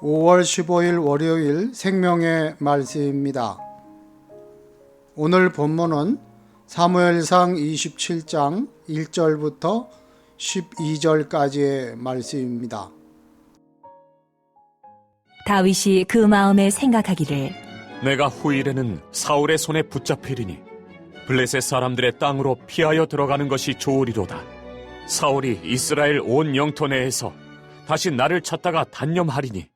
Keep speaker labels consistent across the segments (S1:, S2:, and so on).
S1: (5월 15일) 월요일 생명의 말씀입니다. 오늘 본문은 사무엘상 27장 1절부터 12절까지의 말씀입니다.
S2: 다윗이 그 마음에 생각하기를
S3: 내가 후일에는 사울의 손에 붙잡히리니 블레셋 사람들의 땅으로 피하여 들어가는 것이 좋으리로다. 사울이 이스라엘 온 영토 내에서 다시 나를 찾다가 단념하리니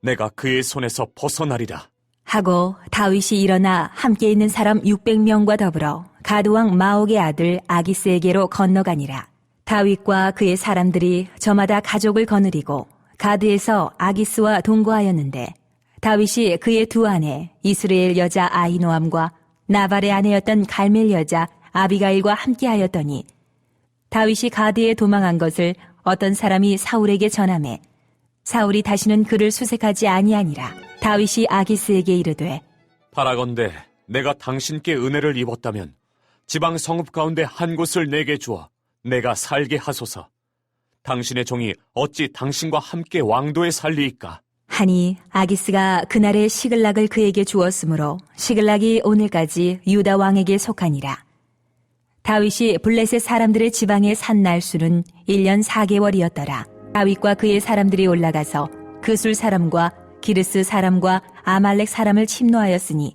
S3: 내가 그의 손에서 벗어나리라.
S2: 하고 다윗이 일어나 함께 있는 사람 600명과 더불어 가드왕 마옥의 아들 아기스에게로 건너가니라. 다윗과 그의 사람들이 저마다 가족을 거느리고 가드에서 아기스와 동거하였는데 다윗이 그의 두 아내 이스라엘 여자 아이노암과 나발의 아내였던 갈멜 여자 아비가일과 함께하였더니 다윗이 가드에 도망한 것을 어떤 사람이 사울에게 전하매 사울이 다시는 그를 수색하지 아니하니라 다윗이 아기스에게 이르되
S3: 바라건대 내가 당신께 은혜를 입었다면 지방 성읍 가운데 한 곳을 내게 주어 내가 살게 하소서. 당신의 종이 어찌 당신과 함께 왕도에 살리이까?
S2: 하니 아기스가 그날의 시글락을 그에게 주었으므로 시글락이 오늘까지 유다 왕에게 속하니라. 다윗이 블레셋 사람들의 지방에 산 날수는 1년 4개월이었더라. 다윗과 그의 사람들이 올라가서 그술 사람과 기르스 사람과 아말렉 사람을 침노하였으니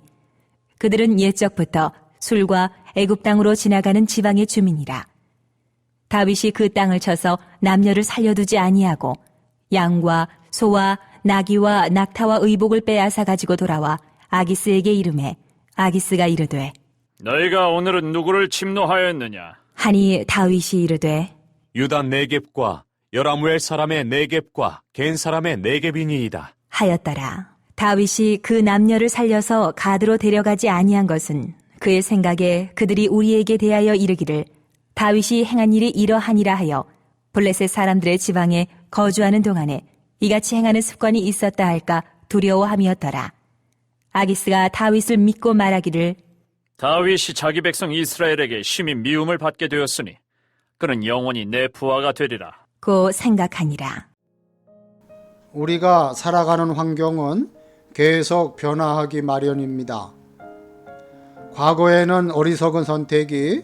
S2: 그들은 옛적부터 술과 애굽 땅으로 지나가는 지방의 주민이라. 다윗이 그 땅을 쳐서 남녀를 살려두지 아니하고 양과 소와 나귀와 낙타와 의복을 빼앗아 가지고 돌아와 아기스에게 이름해 아기스가 이르되
S4: 너희가 오늘은 누구를 침노하였느냐?
S2: 하니 다윗이 이르되
S3: 유다 네겝과 여라무엘 사람의 네겝과 겐 사람의 네겝이니이다.
S2: 하였더라. 다윗이 그 남녀를 살려서 가드로 데려가지 아니한 것은 그의 생각에 그들이 우리에게 대하여 이르기를 다윗이 행한 일이 이러하니라 하여 블레셋 사람들의 지방에 거주하는 동안에 이같이 행하는 습관이 있었다 할까 두려워함이었더라. 아기스가 다윗을 믿고 말하기를
S4: 다윗이 자기 백성 이스라엘에게 심히 미움을 받게 되었으니 그는 영원히 내 부하가 되리라.
S2: 고 생각하니라.
S1: 우리가 살아가는 환경은 계속 변화하기 마련입니다. 과거에는 어리석은 선택이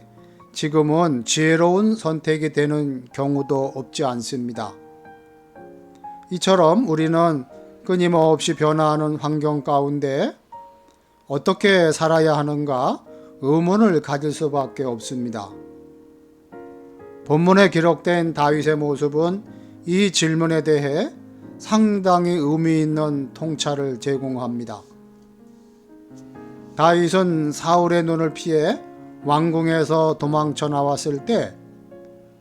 S1: 지금은 지혜로운 선택이 되는 경우도 없지 않습니다. 이처럼 우리는 끊임없이 변화하는 환경 가운데 어떻게 살아야 하는가 의문을 가질 수밖에 없습니다. 본문에 기록된 다윗의 모습은 이 질문에 대해 상당히 의미 있는 통찰을 제공합니다. 다윗은 사울의 눈을 피해 왕궁에서 도망쳐 나왔을 때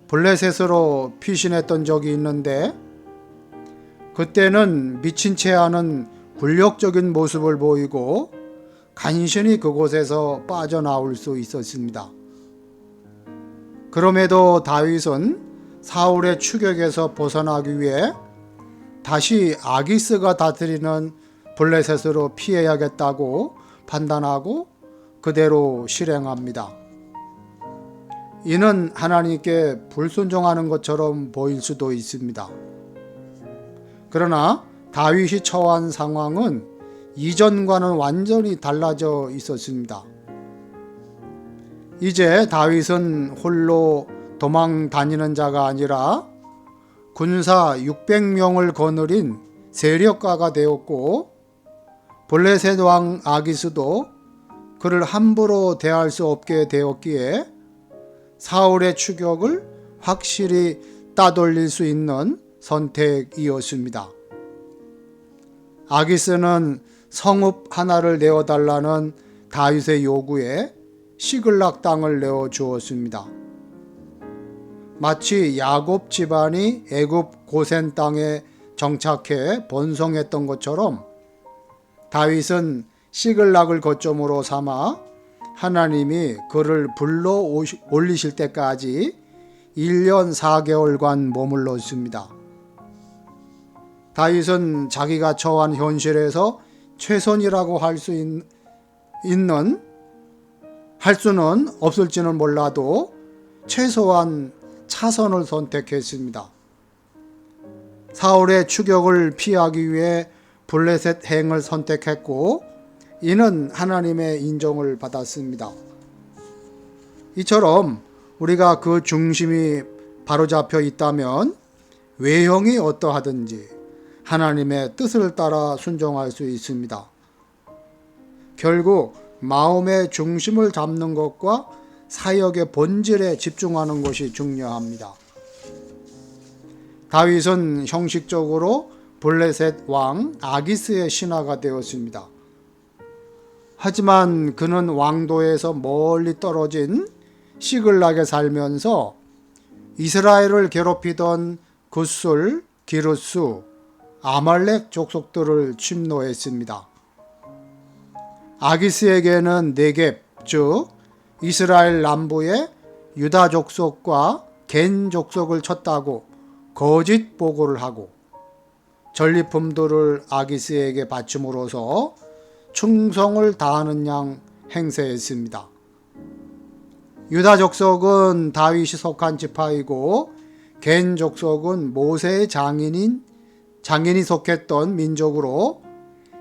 S1: 블레셋으로 피신했던 적이 있는데 그때는 미친 채 하는 굴욕적인 모습을 보이고 간신히 그곳에서 빠져나올 수 있었습니다. 그럼에도 다윗은 사울의 추격에서 벗어나기 위해 다시 아기스가 다스리는 블레셋으로 피해야겠다고 판단하고 그대로 실행합니다. 이는 하나님께 불순종하는 것처럼 보일 수도 있습니다. 그러나 다윗이 처한 상황은 이전과는 완전히 달라져 있었습니다. 이제 다윗은 홀로 도망 다니는 자가 아니라 군사 600명을 거느린 세력가가 되었고 블레셋 왕 아기스도 그를 함부로 대할 수 없게 되었기에 사울의 추격을 확실히 따돌릴 수 있는 선택이었습니다. 아기스는 성읍 하나를 내어달라는 다윗의 요구에 시글락 땅을 내어 주었습니다. 마치 야곱 집안이 애굽 고센 땅에 정착해 번성했던 것처럼 다윗은 시글락을 거점으로 삼아 하나님이 그를 불러 올리실 때까지 1년 4개월간 머물렀습니다. 다윗은 자기가 처한 현실에서 최선이라고 할 수 있는 할 수는 없을지는 몰라도 최소한 차선을 선택했습니다. 사울의 추격을 피하기 위해 블레셋 행을 선택했고 이는 하나님의 인정을 받았습니다. 이처럼 우리가 그 중심이 바로잡혀 있다면 외형이 어떠하든지 하나님의 뜻을 따라 순종할 수 있습니다. 결국 마음의 중심을 잡는 것과 사역의 본질에 집중하는 것이 중요합니다. 다윗은 형식적으로 블레셋 왕 아기스의 신하가 되었습니다. 하지만 그는 왕도에서 멀리 떨어진 시글락에 살면서 이스라엘을 괴롭히던 굿술, 기르수, 아말렉 족속들을 침노했습니다. 아기스에게는 네겝, 즉 이스라엘 남부의 유다 족속과 겐 족속을 쳤다고 거짓 보고를 하고 전리품들을 아기스에게 바침으로써 충성을 다하는 양 행세했습니다. 유다 족속은 다윗이 속한 지파이고 겐 족속은 모세의 장인인 장인이 속했던 민족으로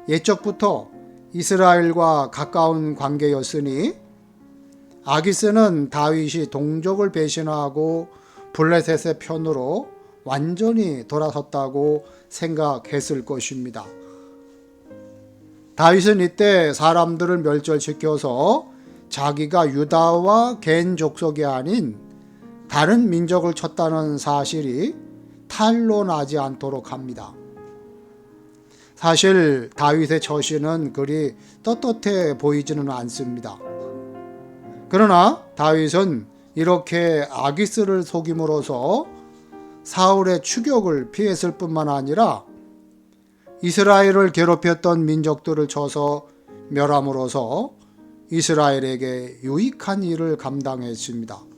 S1: 옛적부터 이스라엘과 가까운 관계였으니 아기스는 다윗이 동족을 배신하고 블레셋의 편으로 완전히 돌아섰다고 생각했을 것입니다. 다윗은 이때 사람들을 멸절시켜서 자기가 유다와 겐 족속이 아닌 다른 민족을 쳤다는 사실이 탄로나지 않도록 합니다. 사실 다윗의 처신은 그리 떳떳해 보이지는 않습니다. 그러나 다윗은 이렇게 아기스를 속임으로써 사울의 추격을 피했을 뿐만 아니라 이스라엘을 괴롭혔던 민족들을 쳐서 멸함으로써 이스라엘에게 유익한 일을 감당했습니다.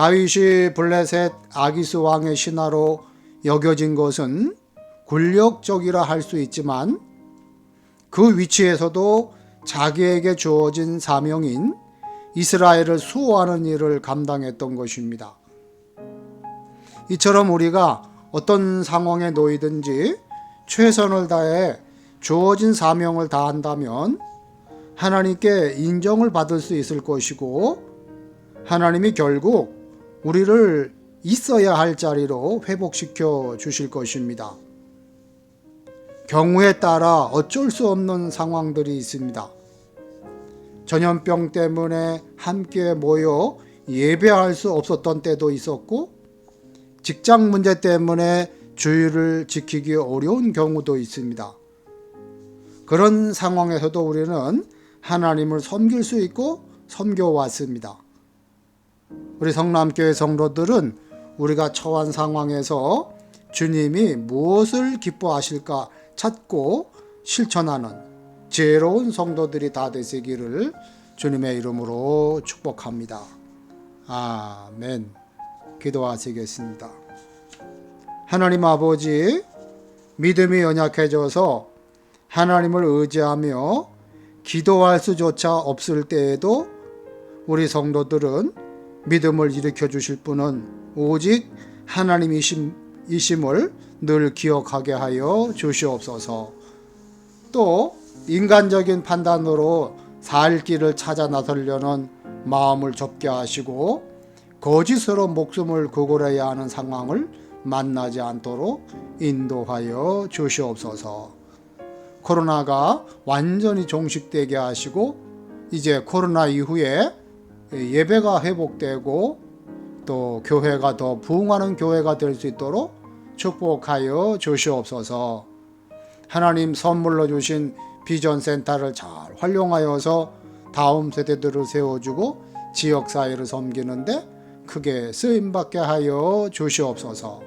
S1: 다윗이 블레셋 아기스 왕의 신하로 여겨진 것은 굴력적이라 할 수 있지만 그 위치에서도 자기에게 주어진 사명인 이스라엘을 수호하는 일을 감당했던 것입니다. 이처럼 우리가 어떤 상황에 놓이든지 최선을 다해 주어진 사명을 다한다면 하나님께 인정을 받을 수 있을 것이고 하나님이 결국 우리를 있어야 할 자리로 회복시켜 주실 것입니다. 경우에 따라 어쩔 수 없는 상황들이 있습니다. 전염병 때문에 함께 모여 예배할 수 없었던 때도 있었고, 직장 문제 때문에 주의를 지키기 어려운 경우도 있습니다. 그런 상황에서도 우리는 하나님을 섬길 수 있고 섬겨왔습니다. 우리 성남교회 성도들은 우리가 처한 상황에서 주님이 무엇을 기뻐하실까 찾고 실천하는 지혜로운 성도들이 다 되시기를 주님의 이름으로 축복합니다. 아멘. 기도하시겠습니다. 하나님 아버지, 믿음이 연약해져서 하나님을 의지하며 기도할 수조차 없을 때에도 우리 성도들은 믿음을 일으켜 주실 분은 오직 하나님이심 을 늘 기억하게 하여 주시옵소서. 또 인간적인 판단으로 살 길을 찾아 나서려는 마음을 좁게 하시고 거짓으로 목숨을 구걸해야 하는 상황을 만나지 않도록 인도하여 주시옵소서. 코로나가 완전히 종식되게 하시고 이제 코로나 이후에 예배가 회복되고 또 교회가 더 부흥하는 교회가 될 수 있도록 축복하여 주시옵소서. 하나님 선물로 주신 비전 센터를 잘 활용하여서 다음 세대들을 세워주고 지역 사회를 섬기는데 크게 쓰임 받게 하여 주시옵소서.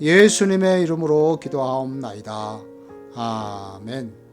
S1: 예수님의 이름으로 기도하옵나이다. 아멘.